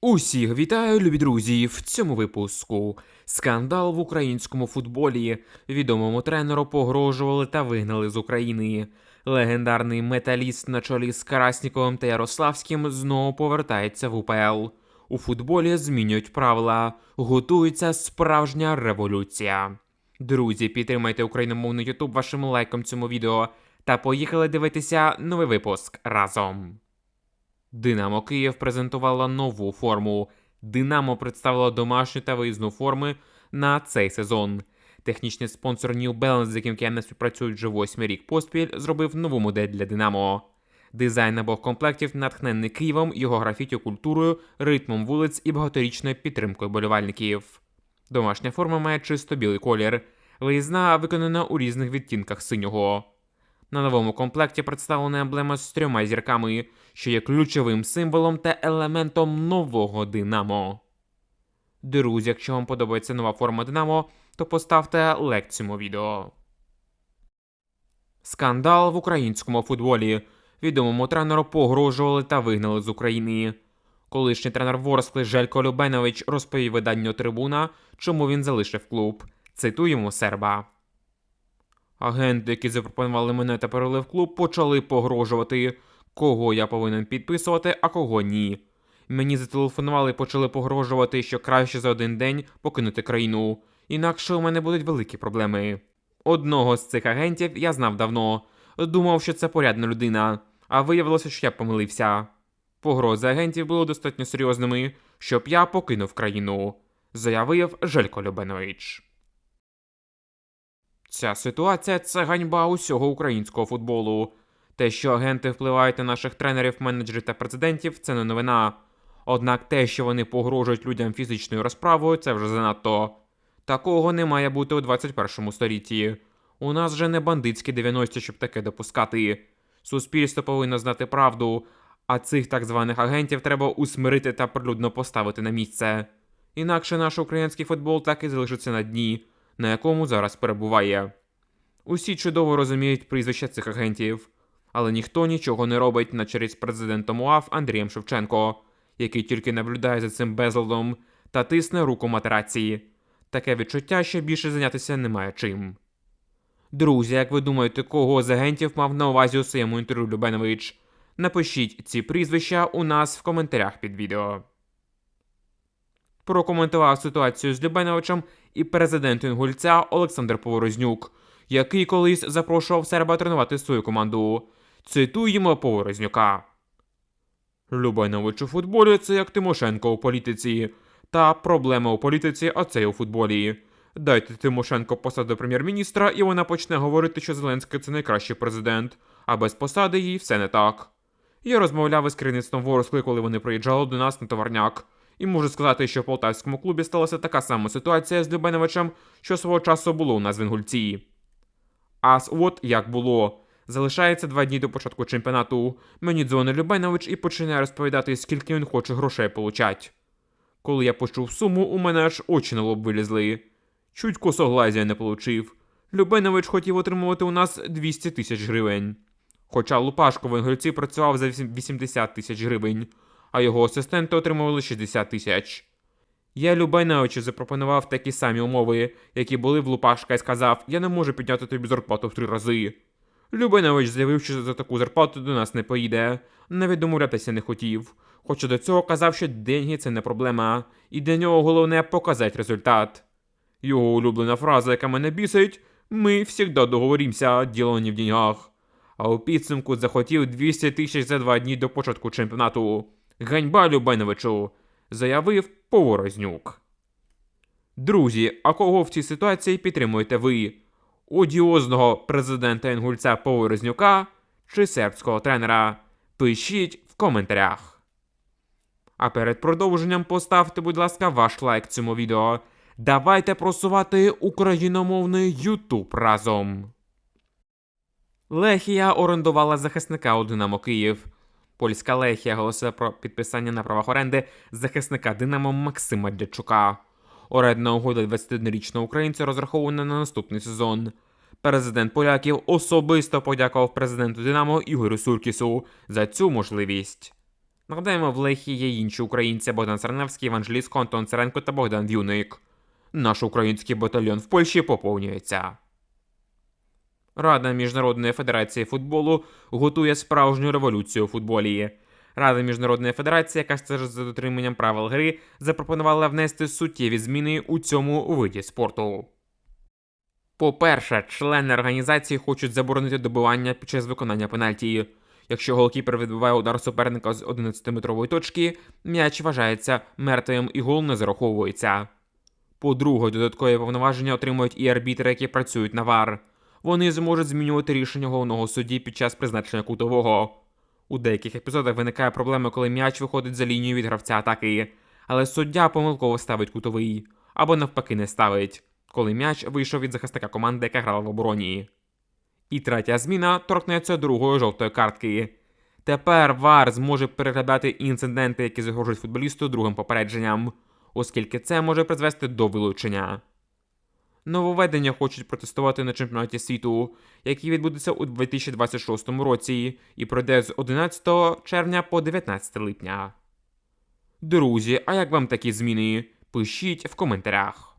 Усіх вітаю, любі друзі! В цьому випуску скандал в українському футболі. Відомому тренеру погрожували та вигнали з України. Легендарний металіст на чолі з Карасніковим та Ярославським знову повертається в УПЛ. У футболі змінюють правила. Готується справжня революція. Друзі, підтримайте україномовний Ютуб вашим лайком цьому відео та поїхали дивитися новий випуск разом. Динамо Київ презентувала нову форму. Динамо представила домашню та виїзну форми на цей сезон. Технічний спонсор New Balance, з яким кияни співпрацюють вже восьмий рік поспіль, зробив нову модель для Динамо. Дизайн обох комплектів натхнений Києвом, його графітю культурою, ритмом вулиць і багаторічною підтримкою болівальників. Домашня форма має чисто білий колір. Виїзна виконана у різних відтінках синього. На новому комплекті представлена емблема з трьома зірками, що є ключовим символом та елементом нового Динамо. Друзі, якщо вам подобається нова форма Динамо, то поставте лайк цьому відео. Скандал в українському футболі. Відомому тренеру погрожували та вигнали з України. Колишній тренер Ворскли Желько Любенович розповів виданню Трибуна, чому він залишив клуб. Цитуємо серба. Агенти, які запропонували мене та перевели в клуб, почали погрожувати, кого я повинен підписувати, а кого ні. Мені зателефонували і почали погрожувати, що краще за один день покинути країну, інакше у мене будуть великі проблеми. Одного з цих агентів я знав давно, думав, що це порядна людина, а виявилося, що я помилився. Погрози агентів були достатньо серйозними, щоб я покинув країну, заявив Желько Любенович. Ця ситуація це ганьба усього українського футболу. Те, що агенти впливають на наших тренерів, менеджерів та президентів, це не новина. Однак те, що вони погрожують людям фізичною розправою, це вже занадто. Такого не має бути у 21 столітті. У нас вже не бандитські 90-ті, щоб таке допускати. Суспільство повинно знати правду, а цих так званих агентів треба усмирити та прилюдно поставити на місце. Інакше наш український футбол так і залишиться на дні, на якому зараз перебуває. Усі чудово розуміють прізвища цих агентів, але ніхто нічого не робить на честь з президентом УАФ Андрієм Шевченко, який тільки наблюдає за цим безладом та тисне руку матерації. Таке відчуття, що більше зайнятися немає чим. Друзі, як ви думаєте, кого з агентів мав на увазі у своєму інтерв'ю Любенович? Напишіть ці прізвища у нас в коментарях під відео. Прокоментував ситуацію з Любеновичем і президент Інгульця Олександр Поворознюк, який колись запрошував серба тренувати свою команду. Цитуємо Поворознюка. Любенович у футболі це як Тимошенко у політиці. Та проблема у політиці, а це й у футболі. Дайте Тимошенко посаду прем'єр-міністра, і вона почне говорити, що Зеленський це найкращий президент, а без посади їй все не так. Я розмовляв із керівництвом Ворскли, коли вони приїжджали до нас на товарняк. І можу сказати, що в полтавському клубі сталася така сама ситуація з Любеновичем, що свого часу було у нас в Інгульці. А от як було. Залишається два дні до початку чемпіонату. Мені дзвонить Любенович і починає розповідати, скільки він хоче грошей получать. Коли я почув суму, у мене аж очі на лоб вилізли. Чуть косоглазія не получив. Любенович хотів отримувати у нас 200 тисяч гривень. Хоча Лупашко в Інгульці працював за 80 тисяч гривень, а його асистенти отримували 60 тисяч. Я Любеновичу запропонував такі самі умови, які були в Лупашка, і сказав, я не можу підняти тобі зарплату в три рази. Любенович заявив, що за таку зарплату до нас не поїде, навіть домовлятися не хотів. Хоча до цього казав, що деньги це не проблема, і для нього головне показати результат. Його улюблена фраза, яка мене бісить, ми завжди договоримося, діло не в деньгах. А у підсумку захотів 200 тисяч за два дні до початку чемпіонату. Ганьба Любеновичу, заявив Поворознюк. Друзі, а кого в цій ситуації підтримуєте ви? Одіозного президента Інгульця Поворознюка чи сербського тренера? Пишіть в коментарях. А перед продовженням поставте, будь ласка, ваш лайк цьому відео. Давайте просувати україномовний Ютуб разом. Лехія орендувала захисника у Динамо Київ. Польська Лехія оголосила про підписання на правах оренди захисника Динамо Максима Дячука. Орендна угода 21-річного українця розрахована на наступний сезон. Президент поляків особисто подякував президенту Динамо Ігорю Суркісу за цю можливість. Нагадаємо, в Лехі є інші українці Богдан Сарневський, Іван Желізко, Антон Царенко та Богдан В'юник. Наш український батальйон в Польщі поповнюється. Рада Міжнародної федерації футболу готує справжню революцію у футболі. Рада Міжнародної федерації, яка стежить за дотриманням правил гри, запропонувала внести суттєві зміни у цьому виді спорту. По-перше, члени організації хочуть заборонити добивання під час виконання пенальті. Якщо голкіпер відбиває удар суперника з 11-метрової точки, м'яч вважається мертвим і гол не зараховується. По-друге, додаткові повноваження отримують і арбітри, які працюють на ВАР. Вони зможуть змінювати рішення головного судді під час призначення кутового. У деяких епізодах виникає проблема, коли м'яч виходить за лінію від гравця атаки, але суддя помилково ставить кутовий або навпаки не ставить, коли м'яч вийшов від захисника команди, яка грала в обороні. І третя зміна торкнеться другої жовтої картки. Тепер ВАР зможе переглядати інциденти, які загрожують футболісту другим попередженням, оскільки це може призвести до вилучення. Нововведення хочуть протестувати на чемпіонаті світу, який відбудеться у 2026 році і пройде з 11 червня по 19 липня. Друзі, а як вам такі зміни? Пишіть в коментарях.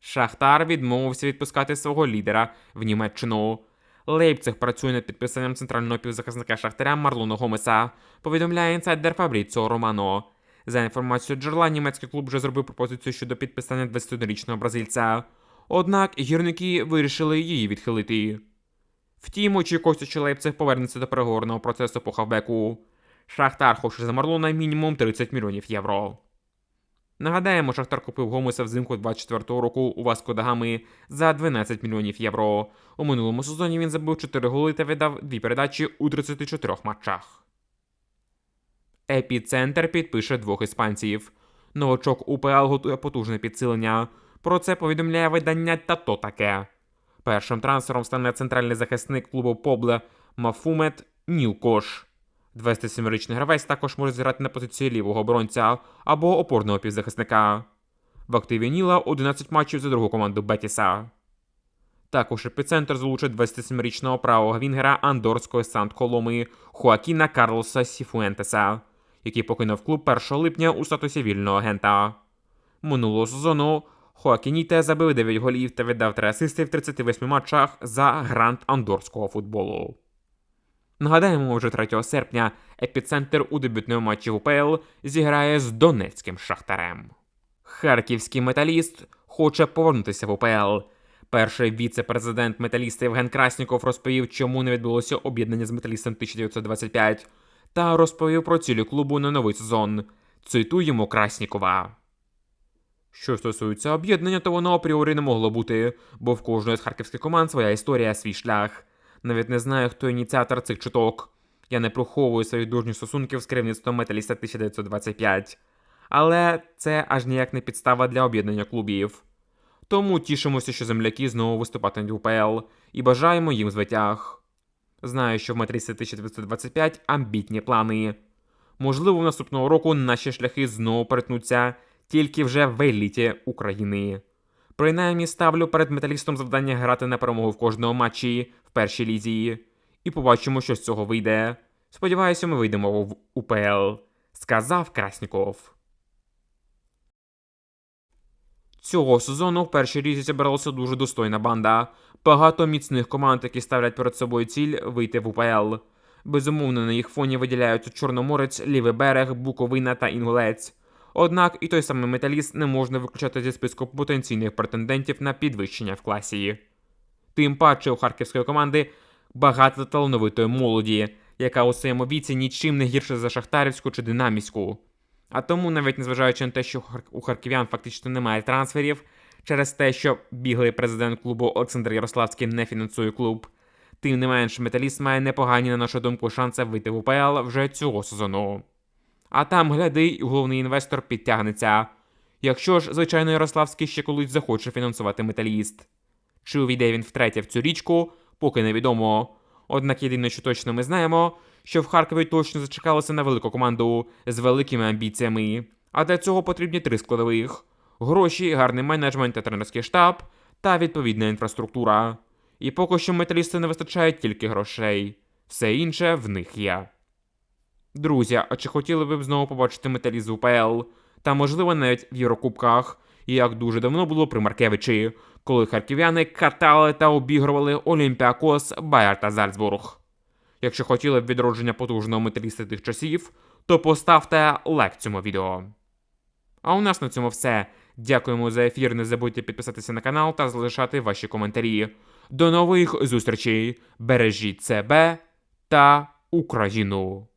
Шахтар відмовився відпускати свого лідера в Німеччину. Лейпциг працює над підписанням центрального півзахисника Шахтаря Марлона Гомеса, повідомляє інсайдер Фабріціо Романо. За інформацією джерела, німецький клуб вже зробив пропозицію щодо підписання 21-річного бразильця. Однак гірники вирішили її відхилити. Втім, очікується, що Лейпциг повернеться до переговорного процесу по хавбеку. Шахтар хоче за Марлона мінімум 30 мільйонів євро. Нагадаємо, Шахтар купив Гомеса взимку 24-го року у Васко Дагами за 12 мільйонів євро. У минулому сезоні він забив 4 голи та віддав 2 передачі у 34 матчах. Епіцентр підпише двох іспанців. Новачок УПЛ готує потужне підсилення. Про це повідомляє видання та то таке. Першим трансфером стане центральний захисник клубу Побле Мафумет Нілкош. 27-річний гравець також може зіграти на позиції лівого оборонця або опорного півзахисника. В активі Ніла 11 матчів за другу команду Бетіса. Також епіцентр залучить 27-річного правого вінгера андорської Сант Коломи Хуакіна Карлоса Сіфуентеса, який покинув клуб 1 липня у статусі вільного агента. Минулого сезону Хоакініте забив 9 голів та віддав 3 асисти в 38 матчах за грант андорського футболу. Нагадаємо, вже 3 серпня епіцентр у дебютному матчі УПЛ зіграє з Донецьким шахтарем. Харківський металіст хоче повернутися в УПЛ. Перший віце-президент металіста Євген Красніков розповів, чому не відбулося об'єднання з металістом 1925, та розповів про цілі клубу на новий сезон. Цитуємо Краснікова. Що стосується об'єднання, то воно апріорі не могло бути, бо в кожної з харківських команд своя історія, свій шлях. Навіть не знаю, хто ініціатор цих чуток. Я не приховую своїх дружніх стосунків з керівництвом металіста 1925. Але це аж ніяк не підстава для об'єднання клубів. Тому тішимося, що земляки знову виступатимуть в УПЛ і бажаємо їм звитяг. Знаю, що в металісті 1925 амбітні плани. Можливо, наступного року наші шляхи знову перетнуться тільки вже в еліті України. Принаймні ставлю перед металістом завдання грати на перемогу в кожному матчі в першій лізі. І побачимо, що з цього вийде. Сподіваюся, ми вийдемо в УПЛ, сказав Красніков. Цього сезону в першій лізі зібралася дуже достойна банда. Багато міцних команд, які ставлять перед собою ціль вийти в УПЛ. Безумовно, на їх фоні виділяються Чорноморець, Лівий берег, Буковина та Інгулець. Однак і той самий металіст не можна виключати зі списку потенційних претендентів на підвищення в класі. Тим паче у харківської команди багато талановитої молоді, яка у своєму віці нічим не гірше за шахтарівську чи динамівську. А тому, навіть незважаючи на те, що у харків'ян фактично немає трансферів, через те, що біглий президент клубу Олександр Ярославський не фінансує клуб, тим не менш металіст має непогані, на нашу думку, шанси вийти в УПЛ вже цього сезону. А там, гляди, головний інвестор підтягнеться. Якщо ж, звичайно, Ярославський ще колись захоче фінансувати металіст. Чи увійде він втретє в цю річку, поки невідомо. Однак єдине, що точно ми знаємо, що в Харкові точно зачекалося на велику команду з великими амбіціями. А для цього потрібні три складових: гроші, гарний менеджмент та тренерський штаб та відповідна інфраструктура. І поки що металісти не вистачає тільки грошей. Все інше в них є. Друзі, а чи хотіли ви б знову побачити металіст в УПЛ? Та можливо навіть в Єврокубках, як дуже давно було при Маркевичі, коли харків'яни катали та обігрували Олімпіакос, Байер та Зальцбург. Якщо хотіли б відродження потужного металіста тих часів, то поставте лайк цьому відео. А у нас на цьому все. Дякуємо за ефір. Не забудьте підписатися на канал та залишати ваші коментарі. До нових зустрічей. Бережіть себе та Україну.